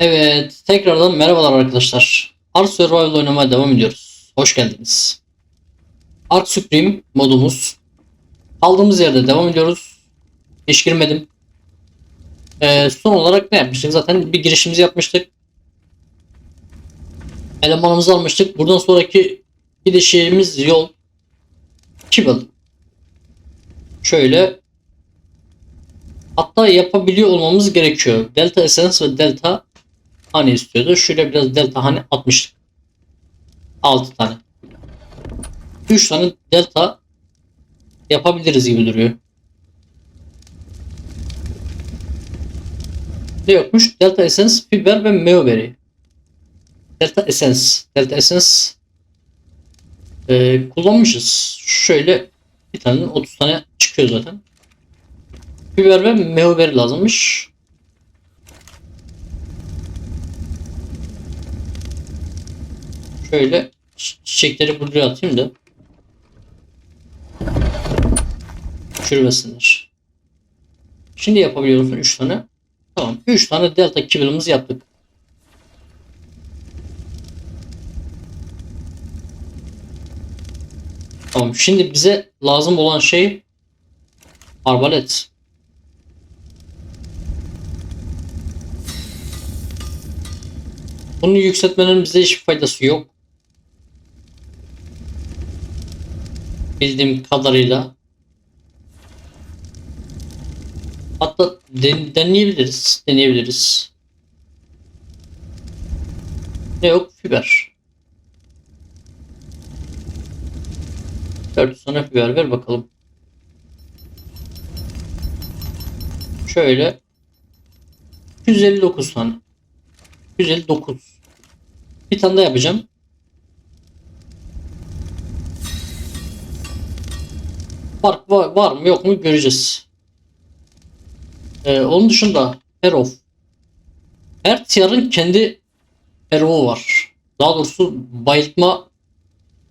Evet, tekrardan merhabalar arkadaşlar. Ark Survival oynamaya devam ediyoruz. Hoş geldiniz. Ark Supreme modumuz. Kaldığımız yerde devam ediyoruz. Hiç girmedim. Ee, son olarak ne yapmıştık? Zaten bir girişimizi yapmıştık. Elemanımızı almıştık. Buradan sonraki gidişimiz yol Kibble. Şöyle Hatta yapabiliyor olmamız gerekiyor. Delta Essence ve Delta Honey istiyordu. Şöyle biraz Delta Honey atmıştık. 6 tane. 3 tane Delta yapabiliriz gibi duruyor. Ne yokmuş? Delta Essence, Fiber ve Meoberry. Delta Essence. Delta Essence ee, kullanmışız. Şöyle bir tane 30 tane çıkıyor zaten. Biber ve meober lazımmış. Şöyle çi- çiçekleri buraya atayım da. Çürümesinler. Şimdi yapabiliyorsun 3 tane. Tamam. 3 tane delta kibelimizi yaptık. Tamam. Şimdi bize lazım olan şey arbalet. Bunu yükseltmenin bize hiçbir faydası yok. Bildiğim kadarıyla. Hatta den- deneyebiliriz. Deneyebiliriz. Ne yok? Fiber. 400 tane fiber ver bakalım. Şöyle 159 tane. 159. Bir tane daha yapacağım. Fark var, var mı yok mu göreceğiz. Ee, onun dışında Herov. Her tiyarın kendi Herov'u var. Daha doğrusu bayıltma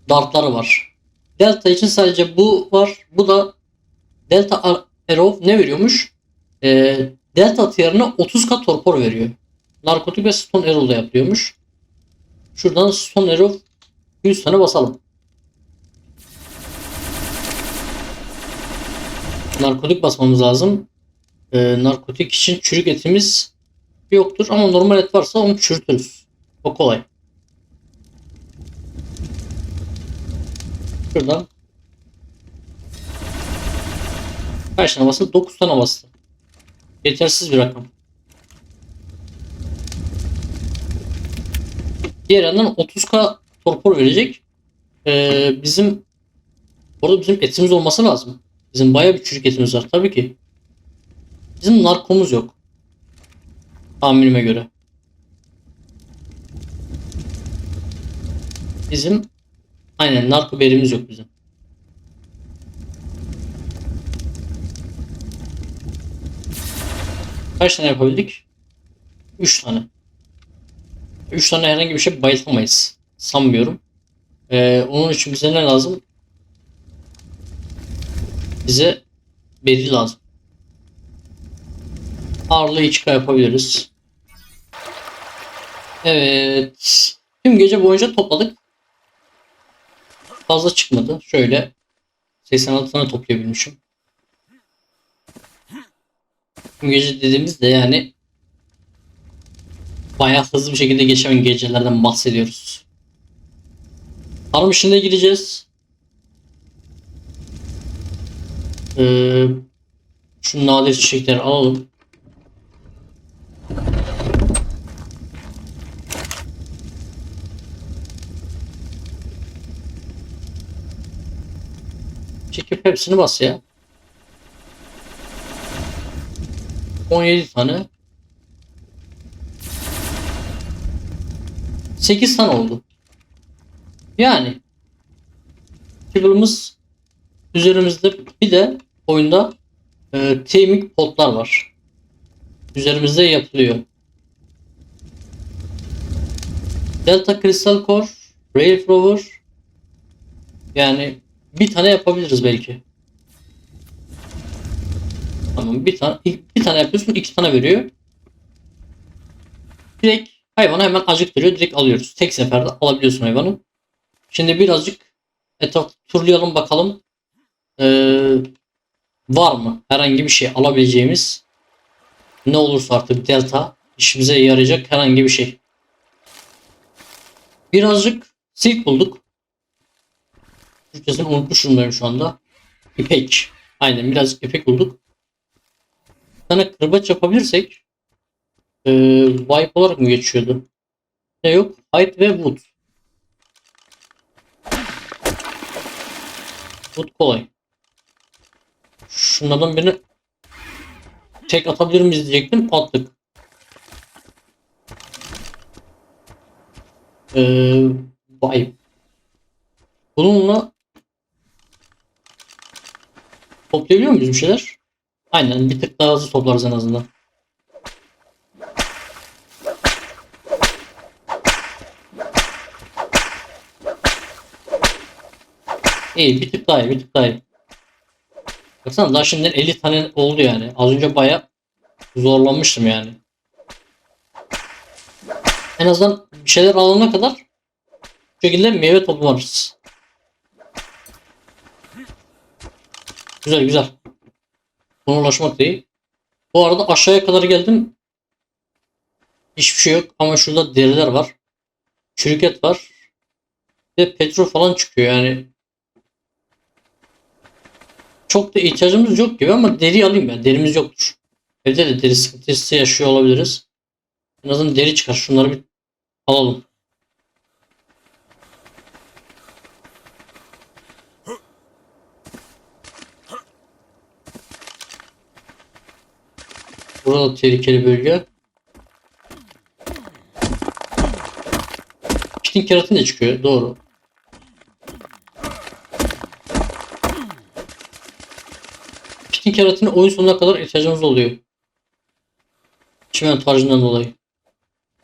dartları var. Delta için sadece bu var. Bu da Delta Herov ne veriyormuş? Ee, Delta tiyarına 30k torpor veriyor. Narkotik ve Stone Arrow'da yapılıyormuş. Şuradan Stone Arrow 100 tane basalım. Narkotik basmamız lazım. Ee, narkotik için çürük etimiz yoktur ama normal et varsa onu çürütürüz. O kolay. Şuradan kaç tane bastı? 9 tane bastı. Yetersiz bir rakam. Diğer yandan 30k torpor verecek. Ee, bizim orada bizim etimiz olması lazım. Bizim bayağı bir çürük etimiz var tabii ki. Bizim narkomuz yok. Tahminime göre. Bizim aynen narko berimiz yok bizim. Kaç tane yapabildik? 3 tane. 3 tane herhangi bir şey bayıltamayız. Sanmıyorum. Ee, onun için bize ne lazım? Bize beri lazım. Ağırlığı 2K yapabiliriz. Evet. Tüm gece boyunca topladık. Fazla çıkmadı. Şöyle 86 tane toplayabilmişim. Tüm gece dediğimizde yani bayağı hızlı bir şekilde geçen gecelerden bahsediyoruz. Tarım işine gireceğiz. Ee, şu nadir çiçekleri alalım. Çekip hepsini bas ya. 17 tane. 8 tane oldu. Yani Kibble'ımız üzerimizde bir de oyunda e, Teaming potlar var. Üzerimizde yapılıyor. Delta Crystal Core, Rail Flower yani bir tane yapabiliriz belki. Tamam bir tane bir tane yapıyorsun iki tane veriyor. Direkt hayvanı hemen acıktırıyor. Direkt alıyoruz. Tek seferde alabiliyorsun hayvanı. Şimdi birazcık etrafı turlayalım bakalım. Ee, var mı herhangi bir şey alabileceğimiz ne olursa artık delta işimize yarayacak herhangi bir şey. Birazcık silk bulduk. Türkçesini unutmuşum ben şu anda. İpek. Aynen birazcık ipek bulduk. Bir tane kırbaç yapabilirsek ee, wipe olarak mı geçiyordu? Ne yok? Height ve wood. Wood kolay. Şunlardan birini tek atabilir miyiz diyecektim. Attık. Ee, wipe. Bununla toplayabiliyor muyuz bir şeyler? Aynen bir tık daha hızlı toplarız en azından. İyi bir tık daha iyi bir tık daha iyi. Baksana daha şimdiden 50 tane oldu yani. Az önce baya zorlanmıştım yani. En azından bir şeyler alana kadar bu şekilde meyve toplamarız. Güzel güzel. Buna ulaşmak iyi. Bu arada aşağıya kadar geldim. Hiçbir şey yok ama şurada deriler var. Çürük et var. Ve petrol falan çıkıyor yani. Çok da ihtiyacımız yok gibi ama deri alayım ben. Derimiz yoktur. Evde de deri sıkıntısı yaşıyor olabiliriz. En azından deri çıkar. Şunları bir alalım. Burada tehlikeli bölge. Çitin keratin de çıkıyor. Doğru. Çitin keratine oyun sonuna kadar ihtiyacımız oluyor. Çimento harcından dolayı.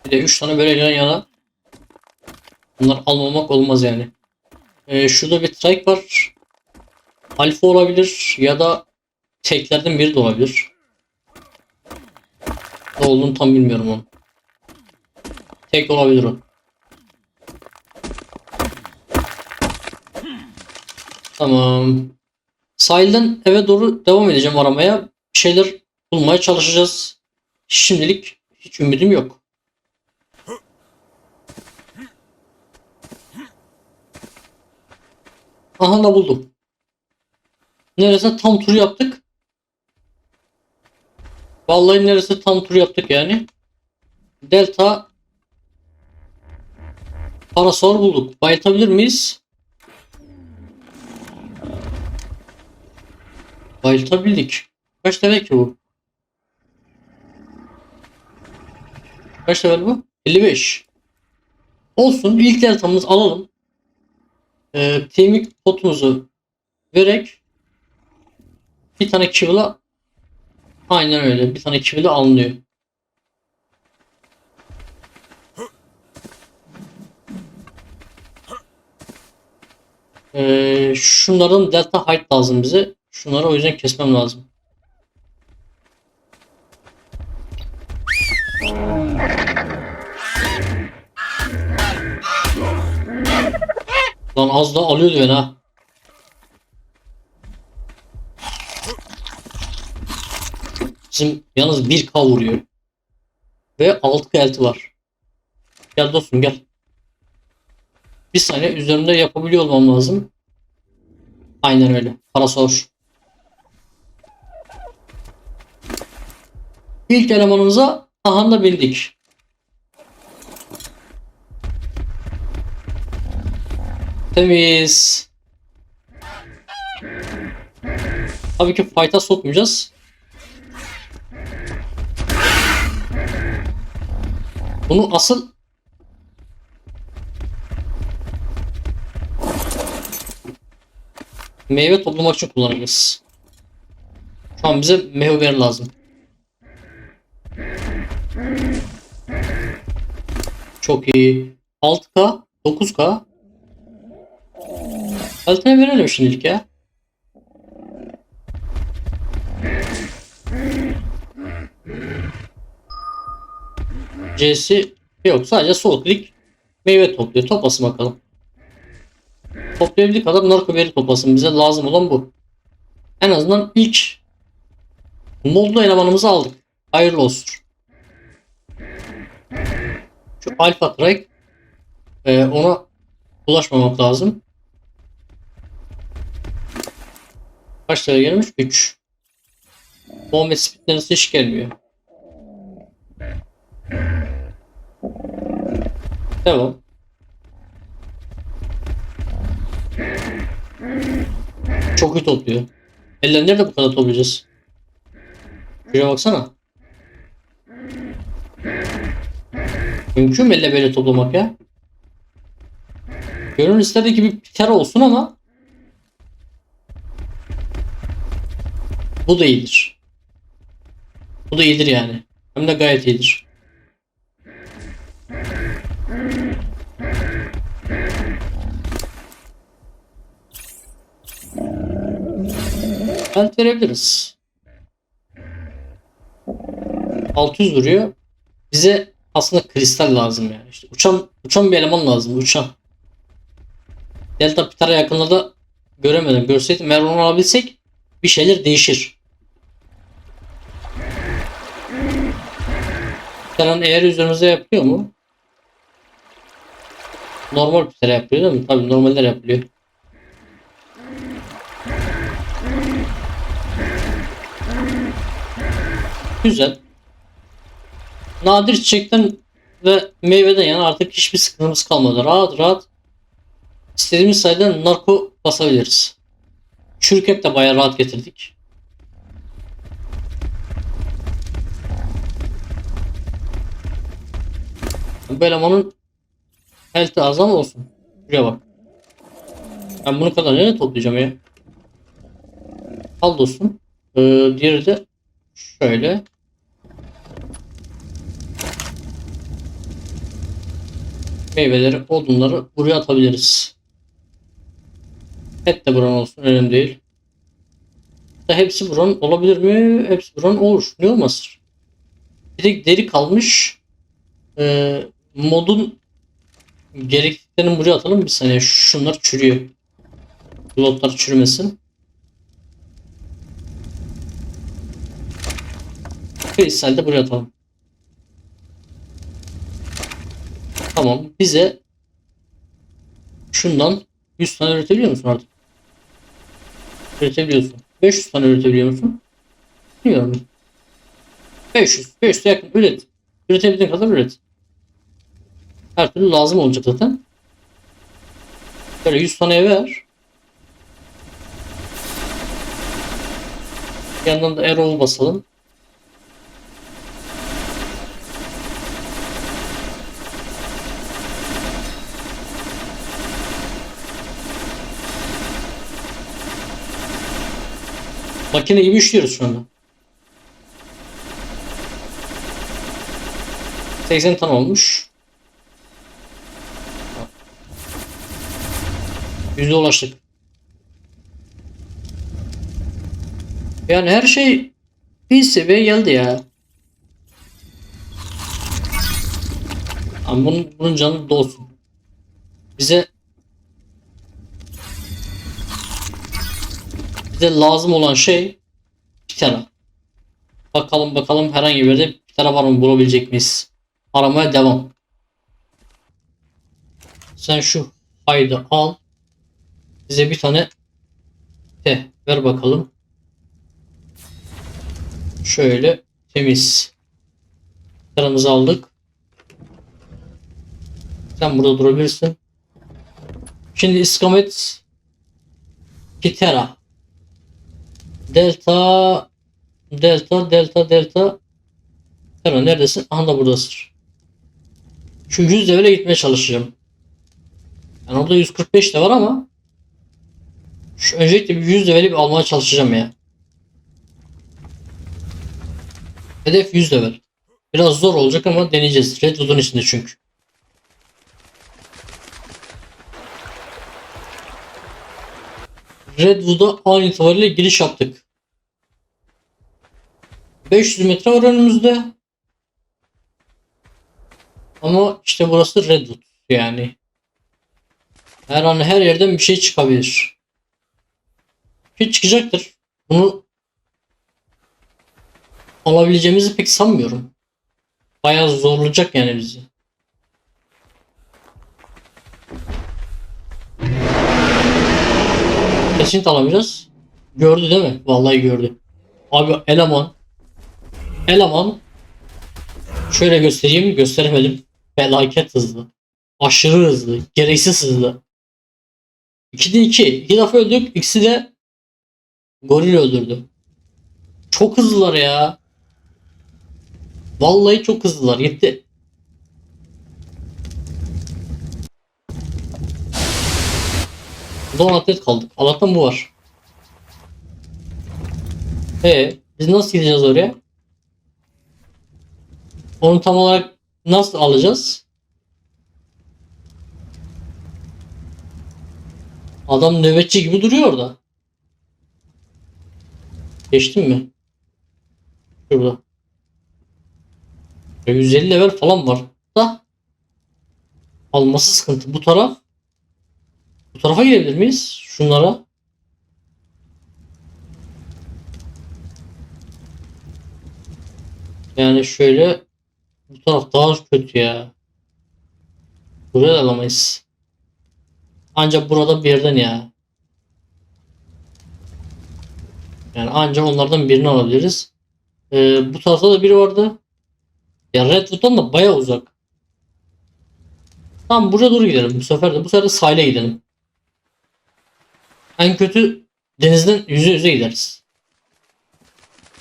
Bir de 3 tane böyle yan yana. Bunlar almamak olmaz yani. Ee, şurada bir trike var. Alfa olabilir ya da teklerden biri de olabilir. Ne olduğunu tam bilmiyorum onu. Tek olabilir o. Tamam. Sahilden eve doğru devam edeceğim aramaya. Bir şeyler bulmaya çalışacağız. Şimdilik hiç ümidim yok. Aha da buldum. Neresi tam tur yaptık. Vallahi neresi tam tur yaptık yani. Delta parasol bulduk. Bayatabilir miyiz? Bayıltabildik. Kaç level ki bu? Kaç level bu? 55. Olsun. İlk deltamızı alalım. Ee, temik potumuzu vererek bir tane kivla aynen öyle. Bir tane kivla alınıyor. Ee, şunların delta height lazım bize. Şunları o yüzden kesmem lazım. Lan az da alıyordu beni ha. Bizim yalnız 1k vuruyor. Ve 6 elti var. Gel dostum gel. Bir saniye üzerinde yapabiliyor olmam lazım. Aynen öyle. Parasor. İlk elemanımıza ahanda bindik. Temiz. Tabii ki fight'a sokmayacağız. Bunu asıl meyve toplamak için kullanacağız. Şu an bize meyve lazım. Çok iyi. 6K, 9K. Altına verelim şimdilik ya. C'si yok. Sadece sol klik meyve topluyor. Toplasın bakalım. Toplayabildiği kadar narko veri toplasın. Bize lazım olan bu. En azından ilk modlu elemanımızı aldık. Hayırlı olsun. Şu Alpha Track e, ona ulaşmamak lazım. Kaç lira gelmiş? 3. Muhammed neresi hiç gelmiyor. Devam. Çok iyi topluyor. Eller nerede bu kadar toplayacağız? Şuraya baksana. Mümkün mü elle toplamak ya? Gönül istediği gibi bir olsun ama bu da iyidir. Bu da iyidir yani. Hem de gayet iyidir. Belt verebiliriz. 600 vuruyor. Bize aslında kristal lazım yani. İşte uçan uçan bir eleman lazım. Uçan. Delta Pitara yakınlarda göremedim. Görseydim eğer onu alabilsek bir şeyler değişir. Pitara'nın eğer üzerimize yapıyor mu? Normal Pitara yapıyor değil mi? Tabii normaller yapılıyor. Güzel. Nadir çiçekten ve meyveden yani artık hiçbir sıkıntımız kalmadı. Rahat rahat istediğimiz sayıda narko basabiliriz. Çürük de bayağı rahat getirdik. Bu elemanın health'i az ama olsun. Şuraya bak. Ben bunu kadar nereye toplayacağım ya? Al dostum. Ee, diğeri de şöyle. Meyveleri, odunları buraya atabiliriz. Et de buran olsun önemli değil. Da hepsi buran olabilir mi? Hepsi buran olur. Ne olmaz? Bir de deri kalmış. Ee, modun gerektiklerini buraya atalım. Bir saniye şunlar çürüyor. Lotlar çürümesin. Kristal de buraya atalım. Tamam. Bize şundan 100 tane üretebiliyor musun artık? Üretebiliyorsun. 500 tane üretebiliyor musun? Bilmiyorum. 500. 500 yakın üret. Üretebildiğin kadar üret. Her türlü lazım olacak zaten. Böyle 100 taneye ver. Bir yandan da arrow basalım. Makine gibi işliyoruz şu anda. 80 tane olmuş. Yüze ulaştık. Yani her şey bir seviyeye geldi ya. Ama bunun, bunun canı dolsun. Bize bize lazım olan şey bir tane. Bakalım bakalım herhangi bir yerde tane var mı bulabilecek miyiz? Aramaya devam. Sen şu haydi al. Bize bir tane de ver bakalım. Şöyle temiz. Paramızı aldık. Sen burada durabilirsin. Şimdi istikamet Kitera. Delta Delta Delta Delta Tera neredesin? Aha da buradasın. Şu 100 levele gitmeye çalışacağım. Yani orada 145 de var ama şu öncelikle bir 100 leveli bir almaya çalışacağım ya. Hedef 100 level. Biraz zor olacak ama deneyeceğiz. Redwood'un içinde çünkü. Redwood'a an itibariyle giriş yaptık. 500 metre var önümüzde. Ama işte burası Redwood yani. Her an her yerden bir şey çıkabilir. Bir şey çıkacaktır. Bunu alabileceğimizi pek sanmıyorum. Bayağı zorlayacak yani bizi. Kesinlikle alamayacağız. Gördü değil mi? Vallahi gördü. Abi eleman. Eleman. Şöyle göstereyim. Gösteremedim. Felaket hızlı. Aşırı hızlı. Gereksiz hızlı. 2'de 2. İki defa öldük. İkisi de goril öldürdü. Çok hızlılar ya. Vallahi çok hızlılar. Gitti. Don atlet kaldık. Allah'tan bu var. E biz nasıl gideceğiz oraya? Onu tam olarak nasıl alacağız? Adam nöbetçi gibi duruyor orada. Geçtin mi? Şurada. Ya 150 level falan var. Da alması sıkıntı. Bu taraf bu tarafa girebilir miyiz? Şunlara. Yani şöyle bu taraf daha kötü ya. Buraya alamayız. Ancak burada bir yerden ya. Yani ancak onlardan birini alabiliriz. Ee, bu tarafta da biri vardı. Ya Redwood'dan da baya uzak. Tamam buraya doğru gidelim. Bu sefer de bu sefer de sahile gidelim. En kötü denizden yüze yüze gideriz.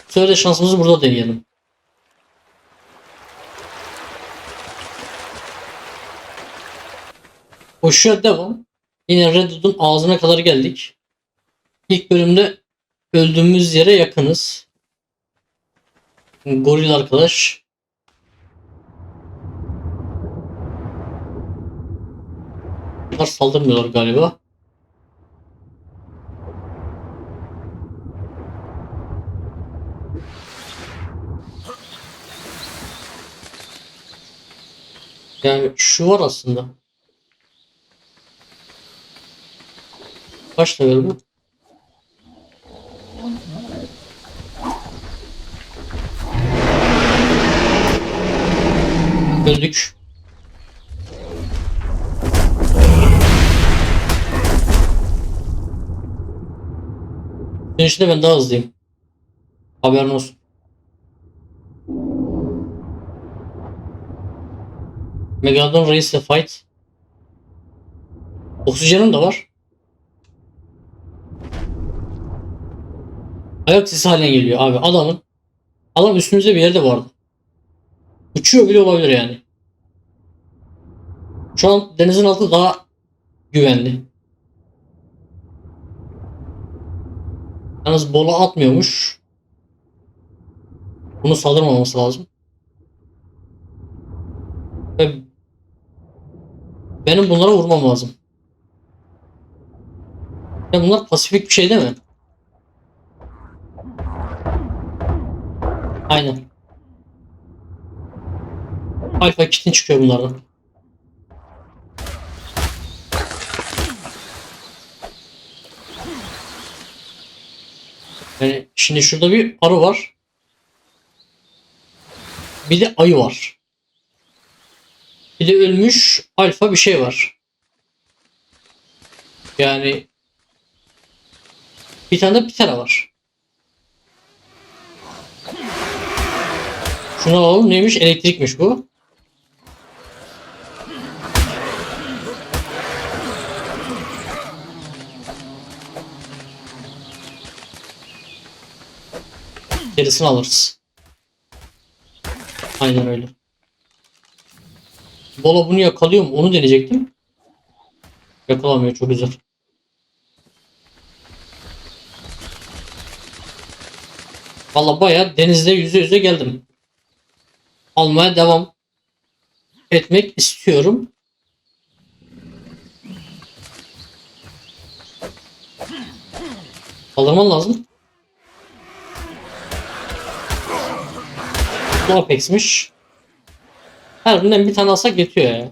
Bu sefer de şansımızı burada deneyelim. Koşuya devam. Yine Redwood'un ağzına kadar geldik. İlk bölümde öldüğümüz yere yakınız. Goril arkadaş. Bunlar saldırmıyorlar galiba. Yani şu var aslında. Kaç level bu? Öldük. Dönüşte ben daha hızlıyım. Haberin olsun. Megalodon Reis'le fight. Oksijenim de var. Ayak sesi haline geliyor abi adamın. Adam üstümüzde bir yerde vardı. Uçuyor bile olabilir yani. Şu an denizin altı daha güvenli. Yalnız bola atmıyormuş. Bunu saldırmaması lazım. Ve benim bunlara vurmam lazım. Ya bunlar pasifik bir şey değil mi? Aynen. Alfa kitin çıkıyor bunlardan. Yani şimdi şurada bir arı var. Bir de ayı var. Bir de ölmüş alfa bir şey var. Yani bir tane de pitera var. Şunu alalım neymiş? Elektrikmiş bu. Gerisini alırız. Aynen öyle. Bola bunu yakalıyor mu? Onu deneyecektim. Yakalamıyor. Çok güzel. Valla bayağı denizde yüze yüze geldim. Almaya devam etmek istiyorum. Kaldırman lazım. Bu Apex'miş. Her birinden bir tane alsak yetiyor ya.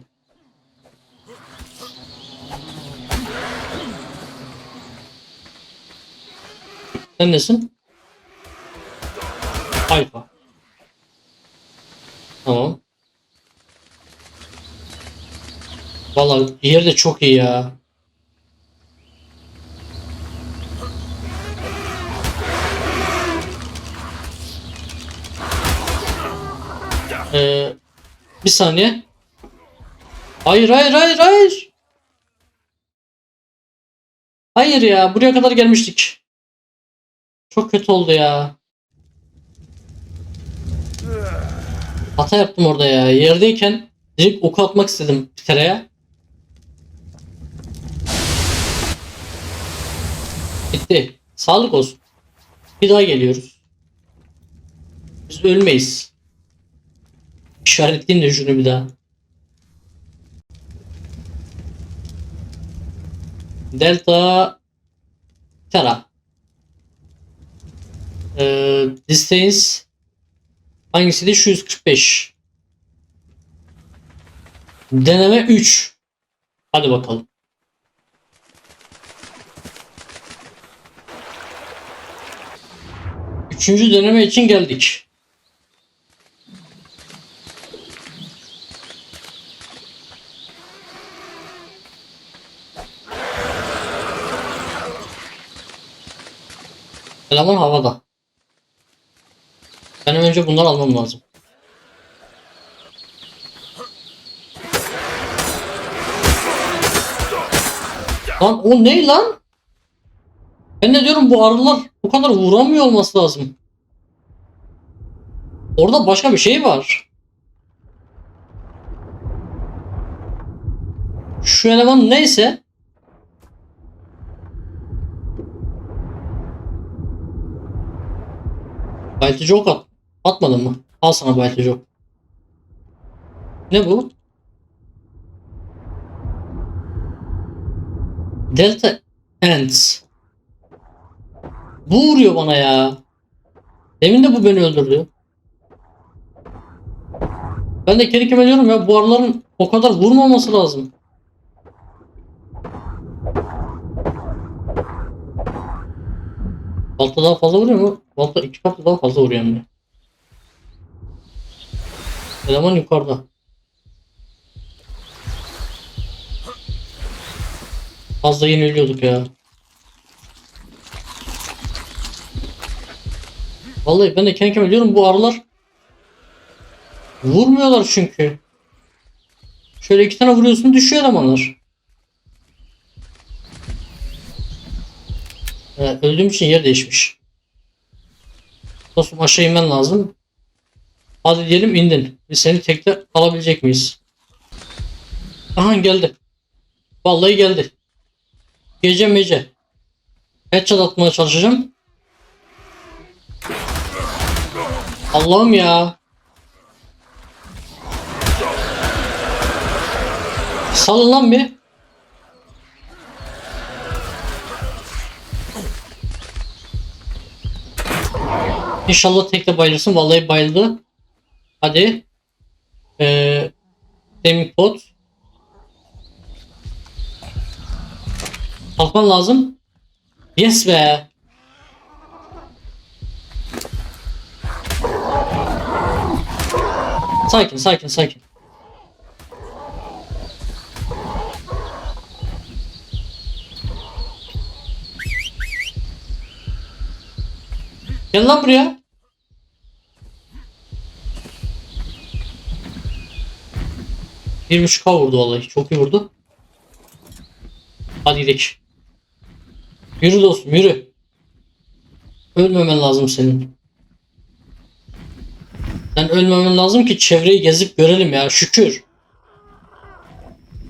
Sen nesin? Alfa. Tamam. Vallahi yer de çok iyi ya. Ee, bir saniye. Hayır hayır hayır hayır. Hayır ya buraya kadar gelmiştik. Çok kötü oldu ya. Hata yaptım orada ya. Yerdeyken direkt oku atmak istedim Pitera'ya. Bitti. Sağlık olsun. Bir daha geliyoruz. Biz ölmeyiz. İşaretleyeyim de şunu bir daha. Delta Terra. Ee, distance hangisiydi? Şu 145. Deneme 3. Hadi bakalım. Üçüncü deneme için geldik. Eleman havada. Benim önce bunları almam lazım. Lan o ne lan? Ben de diyorum bu arılar bu kadar vuramıyor olması lazım. Orada başka bir şey var. Şu eleman neyse Bayıltıcı ok at. Atmadın mı? Al sana bayıltıcı ok. Ne bu? Delta Ants. Bu vuruyor bana ya. Demin de bu beni öldürdü. Ben de kendi kendime diyorum ya bu arıların o kadar vurmaması lazım. Balta daha fazla vuruyor mu? Balta iki kat daha fazla vuruyor hem. Eleman yukarıda. Fazla yeniliyorduk ya. Vallahi ben de kendi kendime diyorum bu arılar vurmuyorlar çünkü. Şöyle iki tane vuruyorsun düşüyor elemanlar. Evet, öldüğüm için yer değişmiş. Dostum aşağı inmen lazım. Hadi diyelim indin. Biz seni tekte alabilecek miyiz? Aha geldi. Vallahi geldi. Gece mece. Headshot atmaya çalışacağım. Allah'ım ya. Salın lan bir. İnşallah tekte bayılırsın. Vallahi bayıldı. Hadi. Ee, demik pot. Kalkman lazım. Yes be. Sakin sakin sakin. Gel lan buraya. Bir buçuk K vurdu vallahi. Çok iyi vurdu. Hadi gidelim. Yürü dostum yürü. Ölmemen lazım senin. Sen ölmemen lazım ki çevreyi gezip görelim ya. Şükür.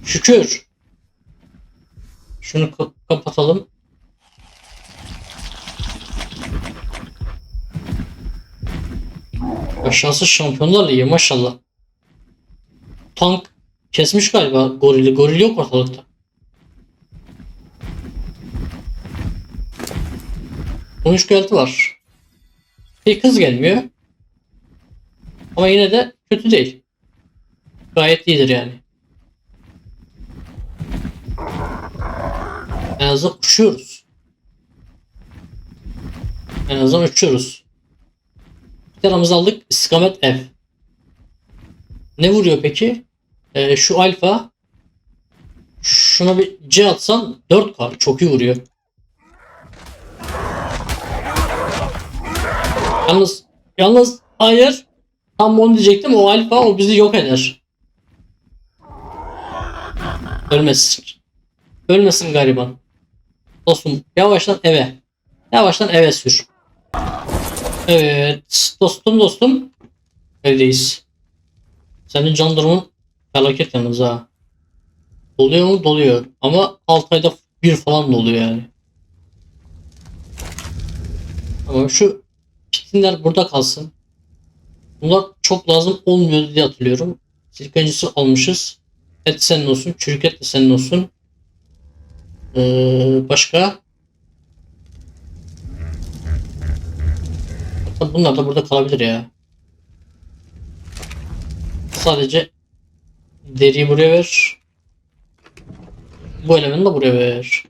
Şükür. Şunu ka- kapatalım. Aşağısı Şampiyonlar Ligi maşallah. Tank kesmiş galiba gorili. Goril yok ortalıkta. 13 geldi var. Bir kız gelmiyor. Ama yine de kötü değil. gayet iyidir yani. En azından uçuyoruz. En azından uçuyoruz. Bir aldık. İstikamet F. Ne vuruyor peki? Ee, şu alfa şuna bir C atsan 4K çok iyi vuruyor. Yalnız yalnız hayır tam onu diyecektim o alfa o bizi yok eder. Ölmesin. Ölmesin gariban. Dostum yavaştan eve. Yavaştan eve sür. Evet dostum dostum. Evdeyiz. Senin can durumun felaket yalnız ha. Doluyor mu? Doluyor. Ama 6 ayda bir falan doluyor yani. Ama şu kitinler burada kalsın. Bunlar çok lazım olmuyor diye hatırlıyorum. Silkancısı almışız. Et senin olsun. Çürük et de senin olsun. Ee, başka? Bunlar da burada kalabilir ya. Sadece deriyi buraya ver. Bu elementi de buraya ver.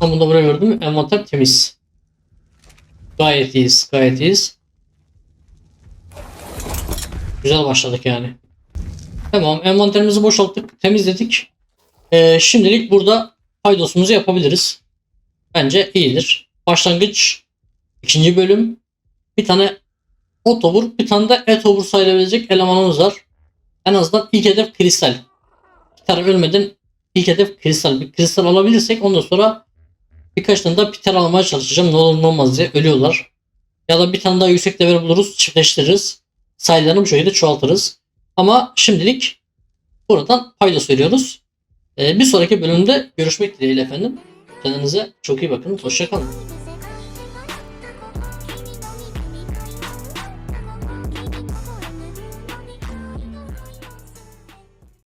Tam bunu da buraya verdim. Envanter temiz. Gayet iyiyiz. Gayet iyiyiz. Güzel başladık yani. Tamam. Envanterimizi boşalttık. Temizledik. Ee, şimdilik burada paydosumuzu yapabiliriz. Bence iyidir. Başlangıç ikinci bölüm. Bir tane otobur, bir tane de etobur sayılabilecek elemanımız var. En azından ilk hedef kristal. Bir ölmeden ilk hedef kristal. Bir kristal alabilirsek ondan sonra birkaç tane daha piter almaya çalışacağım. Ne olur ne olmaz diye ölüyorlar. Ya da bir tane daha yüksek level buluruz, çiftleştiririz. Sayılarını bu şekilde çoğaltırız. Ama şimdilik buradan paydos veriyoruz. Ee, bir sonraki bölümde görüşmek dileğiyle efendim. Kendinize çok iyi bakın. Hoşçakalın.